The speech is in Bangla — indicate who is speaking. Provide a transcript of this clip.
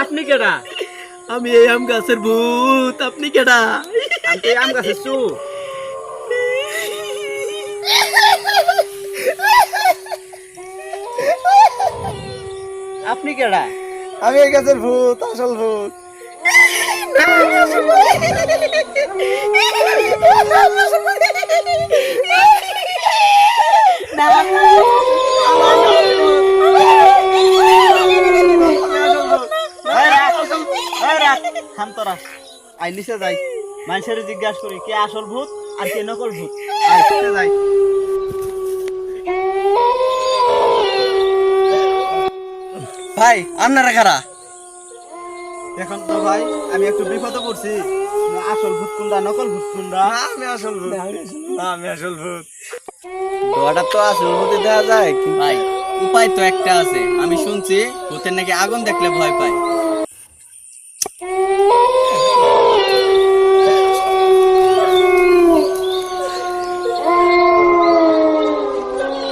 Speaker 1: আপনি কেডা?
Speaker 2: আমি এই আম গাছের ভূত আপনি কেডা?
Speaker 1: আমি এই আম গাছের চু আপনি কেডা?
Speaker 2: আমি এই গাছের ভূত আসল ভূত
Speaker 1: এই রাখ, রাখ, তোরা। আই নিচে যাই। মানুষের জিজ্ঞাসা করি কে আসল ভূত আর কে নকল ভূত? নিচে যাই।
Speaker 2: ভাই আপনারা কারা?
Speaker 1: এখন তো ভাই আমি একটু বিপদে পড়ছি। আসল ভূত কোনটা নকল ভূত কোনটা?
Speaker 2: আমি আসল ভূত। আমি আসল ভূত। দোয়াটা তো আসল ভূতে দেওয়া যায়
Speaker 3: ভাই উপায় তো একটা আছে। আমি শুনছি ভূতের নাকি আগুন দেখলে ভয় পায়।